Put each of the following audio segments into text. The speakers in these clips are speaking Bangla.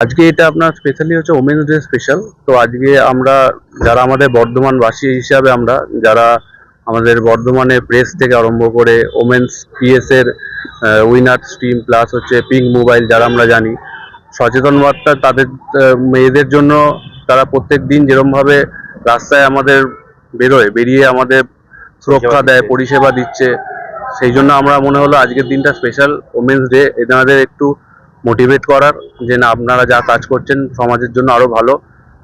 আজকে এটা আপনার স্পেশালি হচ্ছে ওমেন্স ডে স্পেশাল তো আজকে আমরা, যারা আমাদের বর্ধমানবাসী হিসাবে আমরা, যারা আমাদের বর্ধমানে প্রেস থেকে আরম্ভ করে ওমেন্স পিএস এর উইনার স্ট্রিম প্লাস হচ্ছে পিঙ্ক মোবাইল যারা আমরা জানি, সচেতন বার্তা তাদের মেয়েদের জন্য তারা প্রত্যেক দিন যেরমভাবে রাস্তায় আমাদের বেরোয়, বেরিয়ে আমাদের সুরক্ষা দেয়, পরিষেবা দিচ্ছে, সেই জন্য আমরা মনে হলো আজকের দিনটা স্পেশাল ওমেন্স ডে এনাদের একটু মোটিভেট করার যে না, আপনারা যা কাজ করছেন সমাজের জন্য আরও ভালো,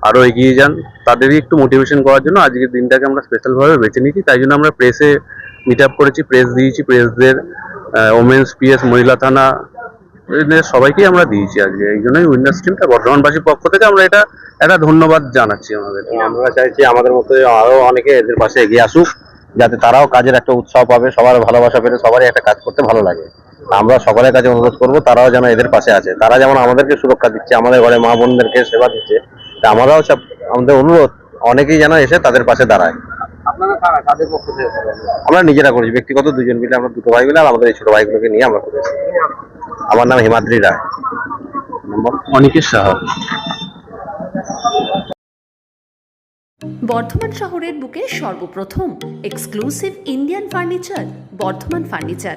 আরও এগিয়ে যান, তাদেরই একটু মোটিভেশন করার জন্য আজকের দিনটাকে আমরা স্পেশাল ভাবে বেছে নিয়েছি। তাই জন্য আমরা প্রেসে মিট আপ করেছি প্রেস দিয়েছি প্রেসদের ওমেন্স পিএস মহিলা থানা সবাইকেই আমরা দিয়েছি আজকে। এই জন্যই উইনার্স টিমটা বর্ধমানবাসীর পক্ষ থেকে আমরা এটা, একটা ধন্যবাদ জানাচ্ছি আমাদের। আমরা চাইছি আমাদের মতো আরও অনেকে এদের পাশে এগিয়ে আসুক, যাতে তারাও কাজের একটা উৎসাহ পাবে, সবার ভালোবাসা পেলে সবারই একটা কাজ করতে ভালো লাগে। আমরা সকলের কাছে অনুরোধ করব তারাও যেন এদের পাশে আছে। তারা যেমন আমাদেরকে সুরক্ষা দিচ্ছে আমাদের ঘরে মা বোনদেরকে সেবা দিচ্ছে তা আমরাও সব আমাদের অনুরোধ অনেকেই যেন এসে তাদের পাশে দাঁড়ায়। আপনারা কারা? কাদের পক্ষ থেকে করেন? আমরা নিজেরা করেছি ব্যক্তিগত দুজন মিলে আমরা দুটো ভাই মিলে আর আমাদের এই ছোট ভাইগুলোকে নিয়ে আমরা করেছি। আমার নাম হিমাদ্রি রায়। নম্বর অনিকেশ সাহা। বর্ধমান শহরের বুকে সর্বপ্রথম exclusive Indian furniture Bardhaman furniture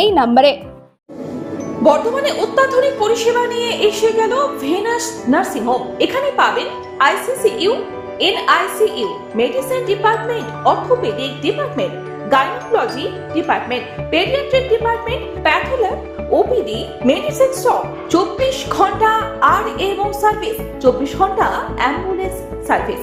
এই নম্বরে। বর্তমানে অত্যাধুনিক পরিষেবা নিয়ে এসে গেল ভেনাস নার্সিং হোম। এখানে পাবেন ICCU NICU medicine department, orthopaedic department, gynaecology department, paediatric department patholab OPD, medicine stock, চব্বিশ ঘণ্টা আর এবং সার্ভিস, চব্বিশ ঘণ্টা অ্যাম্বুলেন্স সার্ভিস।